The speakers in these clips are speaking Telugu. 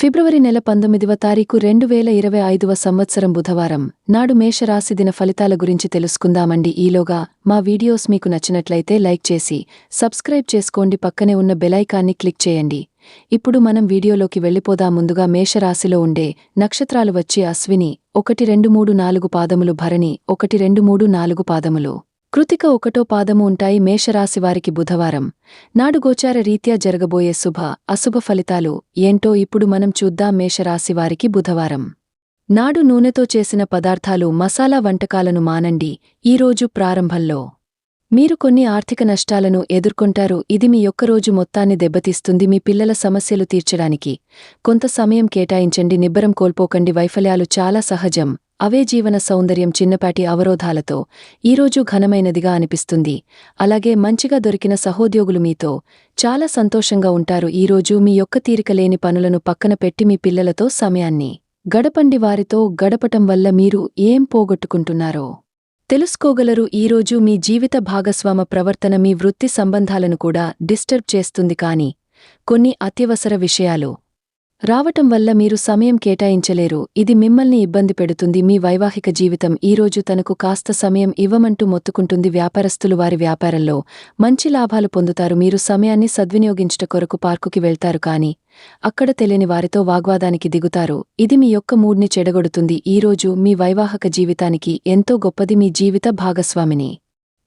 ఫిబ్రవరి నెల పంతొమ్మిదివ తారీఖు రెండు వేల ఇరవై ఐదువ సంవత్సరం బుధవారం నాడు మేషరాశి దిన ఫలితాల గురించి తెలుసుకుందామండి. ఈలోగా మా వీడియోస్ మీకు నచ్చినట్లయితే లైక్ చేసి సబ్స్క్రైబ్ చేసుకోండి. పక్కనే ఉన్న బెలైకాన్ని క్లిక్ చేయండి. ఇప్పుడు మనం వీడియోలోకి వెళ్ళిపోదా. ముందుగా మేషరాశిలో ఉండే నక్షత్రాలు వచ్చి అశ్విని ఒకటి రెండు మూడు నాలుగు పాదములు భరణి ఒకటి రెండు మూడు నాలుగు పాదములు. కృతిక ఒకటో పాదము ఉంటాయి మేషరాశివారికి బుధవారం. నాడు గోచార రీత్యా జరగబోయే శుభ అశుభ ఫలితాలు ఏంటో ఇప్పుడు మనం చూద్దాం మేషరాశివారికి బుధవారం. నాడు నూనెతో చేసిన పదార్థాలు మసాలా వంటకాలను మానండి. ఈరోజు ప్రారంభంలో మీరు కొన్ని ఆర్థిక నష్టాలను ఎదుర్కొంటారు. ఇది మీ ఒక్కరోజు మొత్తాన్ని దెబ్బతీస్తుంది. మీ పిల్లల సమస్యలు తీర్చడానికి కొంత సమయం కేటాయించండి. నిబ్బరం కోల్పోకండి. వైఫల్యాలు చాలా సహజం. అవే జీవన సౌందర్యం చిన్నపాటి అవరోధాలతో ఈరోజు ఘనమైనదిగా అనిపిస్తుంది. అలాగే మంచిగా దొరికిన సహోద్యోగులు మీతో చాలా సంతోషంగా ఉంటారు. ఈరోజు మీ యొక్క తీరికలేని పనులను పక్కన పెట్టి మీ పిల్లలతో సమయాన్ని గడపండి. వారితో గడపటం వల్ల మీరు ఏం పోగొట్టుకుంటున్నారో. తెలుసుకోగలరు ఈరోజు మీ జీవిత భాగస్వామ ప్రవర్తన మీ వృత్తి సంబంధాలను కూడా డిస్టర్బ్ చేస్తుంది కాని కొన్ని అత్యవసర విషయాలు. రావటం వల్ల మీరు సమయం కేటాయించలేరు. ఇది మిమ్మల్ని ఇబ్బంది పెడుతుంది. మీ వైవాహిక జీవితం ఈరోజు తనకు కాస్త సమయం ఇవ్వమంటూ మొత్తుకుంటుంది వ్యాపారస్తులు వారి వ్యాపారంలో. మంచి లాభాలు పొందుతారు. మీరు సమయాన్ని సద్వినియోగించుట కొరకు పార్కుకి వెళ్తారు కాని అక్కడ తెలియని వారితో వాగ్వాదానికి దిగుతారు. ఇది మీ యొక్క మూడ్ని చెడగొడుతుంది. ఈరోజు మీ వైవాహక జీవితానికి ఎంతో గొప్పది మీ జీవిత భాగస్వామిని.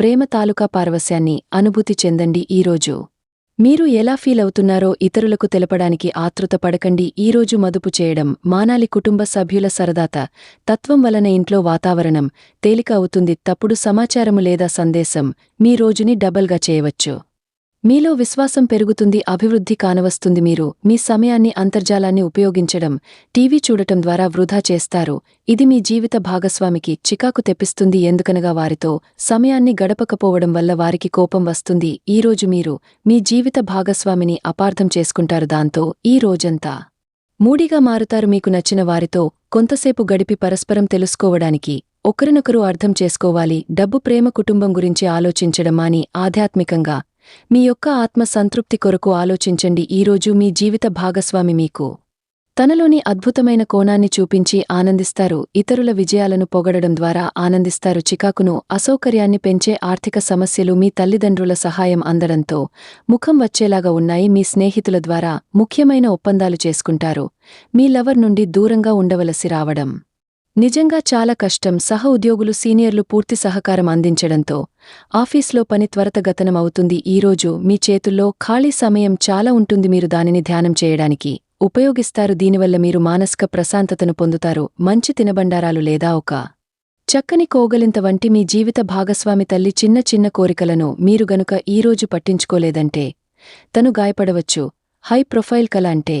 ప్రేమ తాలూకా పారవస్యాన్ని అనుభూతి చెందండి ఈరోజు మీరు ఎలా ఫీల్ అవుతున్నారో ఇతరులకు తెలపడానికి ఆతృత పడకండి ఈరోజు మదుపు చేయడం మానాలి కుటుంబ సభ్యుల సరదాత తత్వం వలన ఇంట్లో వాతావరణం తేలిక అవుతుంది తప్పుడు సమాచారము లేదా సందేశం మీ రోజుని డబల్గా చేయవచ్చు. మీలో విశ్వాసం పెరుగుతుంది అభివృద్ధి కానవస్తుంది మీరు. మీ సమయాన్ని అంతర్జాలాన్ని ఉపయోగించడం టీవీ చూడటం ద్వారా వృధా చేస్తారు. ఇది మీ జీవిత భాగస్వామికి చికాకు తెప్పిస్తుంది ఎందుకనగా వారితో సమయాన్ని గడపకపోవడం వల్ల వారికి కోపం వస్తుంది. ఈరోజు మీరు మీ జీవిత భాగస్వామిని అపార్థం చేసుకుంటారు దాంతో ఈ రోజంతా. మూడిగా మారుతారు మీకు నచ్చిన వారితో కొంతసేపు గడిపి పరస్పరం తెలుసుకోవడానికి. ఒకరినొకరు అర్థం చేసుకోవాలి. డబ్బు ప్రేమ కుటుంబం గురించి ఆలోచించడం మాని ఆధ్యాత్మికంగా మీ యొక్క ఆత్మ సంతృప్తి కొరకు ఆలోచించండి. ఈరోజు మీ జీవిత భాగస్వామి మీకు. తనలోని అద్భుతమైన కోణాన్ని చూపించి ఆనందిస్తారు. ఇతరుల విజయాలను పొగడడం ద్వారా ఆనందిస్తారు. చికాకును అసౌకర్యాన్ని పెంచే ఆర్థిక సమస్యలు మీ తల్లిదండ్రుల సహాయం అందడంతో ముఖం వచ్చేలాగా ఉన్నాయి. మీ స్నేహితుల ద్వారా ముఖ్యమైన ఒప్పందాలు చేసుకుంటారు. మీ లవర్ నుండి దూరంగా ఉండవలసి రావడం. నిజంగా చాలా కష్టం సహ ఉద్యోగులు సీనియర్లు పూర్తి సహకారం అందించడంతో ఆఫీస్లో పని త్వరతగతనం అవుతుంది ఈరోజు మీ చేతుల్లో ఖాళీ సమయం చాలా ఉంటుంది. మీరు దానిని ధ్యానం చేయడానికి ఉపయోగిస్తారు. దీనివల్ల మీరు మానసిక ప్రశాంతతను పొందుతారు. మంచి తినబండారాలు లేదా ఒక చక్కని కోగలింత వంటి మీ జీవిత భాగస్వామి తల్లి చిన్న చిన్న కోరికలను మీరు గనుక ఈరోజు పట్టించుకోలేదంటే తను గాయపడవచ్చు. హై ప్రొఫైల్ కల అంటే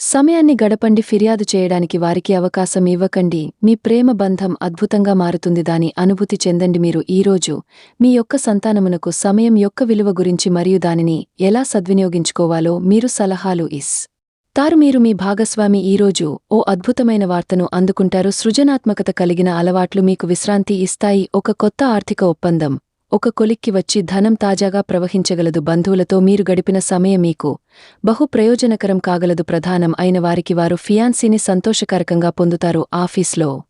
సమయాన్ని గడపండి ఫిర్యాదు చేయడానికి వారికి అవకాశం ఇవ్వకండి. మీ ప్రేమ బంధం అద్భుతంగా మారుతుంది దాని అనుభూతి చెందండి మీరు. ఈరోజు మీ యొక్క సంతానమునకు సమయం యొక్క విలువ గురించి మరియు దానిని ఎలా సద్వినియోగించుకోవాలో మీరు సలహాలు ఇస్. తారు మీరు మీ భాగస్వామి ఈరోజు ఓ అద్భుతమైన వార్తను అందుకుంటారు. సృజనాత్మకత కలిగిన అలవాట్లు మీకు విశ్రాంతి ఇస్తాయి. ఒక కొత్త ఆర్థిక ఒప్పందం. ఒక కొలిక్కి వచ్చి ధనం తాజాగా ప్రవహించగలదు. బంధువులతో మీరు గడిపిన సమయం మీకు బహు ప్రయోజనకరం కాగలదు. ప్రధానం అయిన వారికి వారు ఫియాన్సీని సంతోషకరకంగా పొందుతారు. ఆఫీస్లో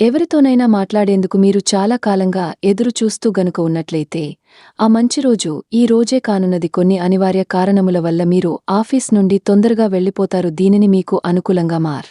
ఎవరితోనైనా మాట్లాడేందుకు మీరు చాలా కాలంగా ఎదురుచూస్తూ గనుక ఉన్నట్లయితే ఆ మంచి రోజు ఈ రోజే కానున్నది. కొన్ని అనివార్య కారణముల వల్ల మీరు ఆఫీస్ నుండి తొందరగా వెళ్ళిపోతారు. దీనిని మీకు అనుకూలంగా మార్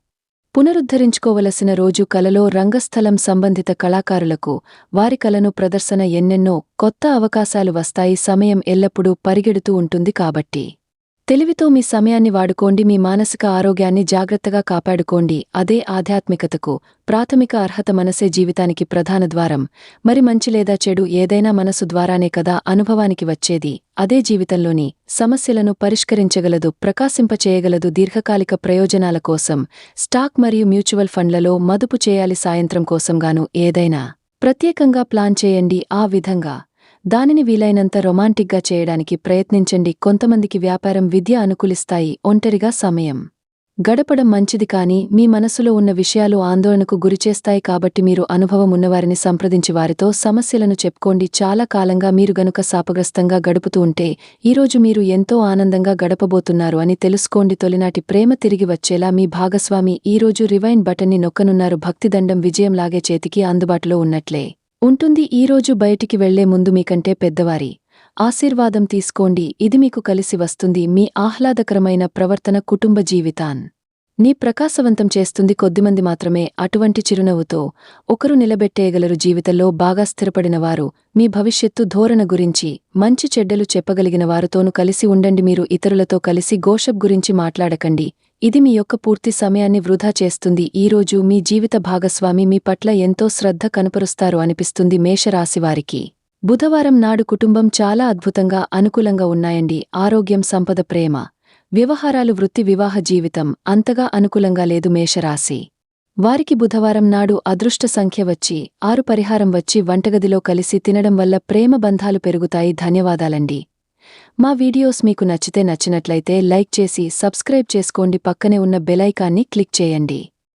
పునరుద్ధరించుకోవలసిన రోజు కలలో రంగస్థలం సంబంధిత కళాకారులకు వారి కలను ప్రదర్శన ఎన్నెన్నో కొత్త అవకాశాలు వస్తాయి సమయం ఎల్లప్పుడూ పరిగెడుతూ ఉంటుంది కాబట్టి. తెలివితో మీ సమయాన్ని వాడుకోండి మీ మానసిక ఆరోగ్యాన్ని జాగ్రత్తగా కాపాడుకోండి. అదే ఆధ్యాత్మికతకు ప్రాథమిక అర్హత మనసే జీవితానికి ప్రధాన ద్వారం. మరి మంచి లేదా చెడు ఏదైనా మనసు ద్వారానే కదా అనుభవానికి వచ్చేది. అదే జీవితంలోని సమస్యలను పరిష్కరించగలదు ప్రకాశింపచేయగలదు దీర్ఘకాలిక ప్రయోజనాల కోసం. స్టాక్ మరియు మ్యూచువల్ ఫండ్లలో మదుపు చేయాలి సాయంత్రం కోసంగాను ఏదైనా. ప్రత్యేకంగా ప్లాన్ చేయండి ఆ విధంగా. దానిని వీలైనంత రొమాంటిక్గా చేయడానికి ప్రయత్నించండి. కొంతమందికి వ్యాపారం విద్య అనుకూలిస్తాయి. ఒంటరిగా సమయం. గడపడం మంచిది కాని మీ మనసులో ఉన్న విషయాలు ఆందోళనకు గురిచేస్తాయి కాబట్టి మీరు అనుభవం ఉన్నవారిని సంప్రదించి వారితో సమస్యలను చెప్పుకోండి. చాలా కాలంగా మీరు గనుక శాపగ్రస్తంగా గడుపుతూ ఉంటే ఈరోజు మీరు ఎంతో ఆనందంగా గడపబోతున్నారు అని తెలుసుకోండి. తొలినాటి ప్రేమ తిరిగి వచ్చేలా మీ భాగస్వామి ఈరోజు రివైన్ బటన్ని నొక్కనున్నారు. భక్తిదండం విజయంలాగే చేతికి అందుబాటులో ఉన్నట్లే. ఉంటుంది ఈరోజు బయటికి వెళ్ళే ముందు మీకంటే పెద్దవారి. ఆశీర్వాదం తీసుకోండి ఇది మీకు కలిసి వస్తుంది మీ ఆహ్లాదకరమైన ప్రవర్తన కుటుంబ జీవితాన్. నీ ప్రకాశవంతం చేస్తుంది కొద్దిమంది మాత్రమే అటువంటి చిరునవ్వుతో ఒకరు నిలబెట్టేయగలరు జీవితంలో బాగా స్థిరపడినవారు మీ భవిష్యత్తు ధోరణ గురించి మంచి చెడ్డలు చెప్పగలిగిన వారితోనూ కలిసి ఉండండి మీరు ఇతరులతో కలిసి గోషప్ గురించి మాట్లాడకండి. ఇది మీ యొక్క పూర్తి సమయాన్ని వృధా చేస్తుంది. ఈరోజు మీ జీవిత భాగస్వామి మీ పట్ల ఎంతో శ్రద్ధ కనపరుస్తారు అనిపిస్తుంది మేషరాశివారికి బుధవారం నాడు కుటుంబం చాలా అద్భుతంగా అనుకూలంగా ఉన్నాయండి. ఆరోగ్యం సంపద ప్రేమ. వ్యవహారాలు వృత్తి వివాహ జీవితం అంతగా అనుకూలంగా లేదు మేషరాశి వారికి బుధవారం నాడు అదృష్ట సంఖ్య వచ్చి ఆరు పరిహారం వచ్చి వంటగదిలో కలిసి తినడం వల్ల ప్రేమ బంధాలు పెరుగుతాయి. ధన్యవాదాలండి. మా వీడియోస్ మీకు నచ్చితే నచ్చినట్లయితే లైక్ చేసి సబ్స్క్రైబ్ చేసుకోండి పక్కనే ఉన్న బెలైకాన్ని క్లిక్ చేయండి.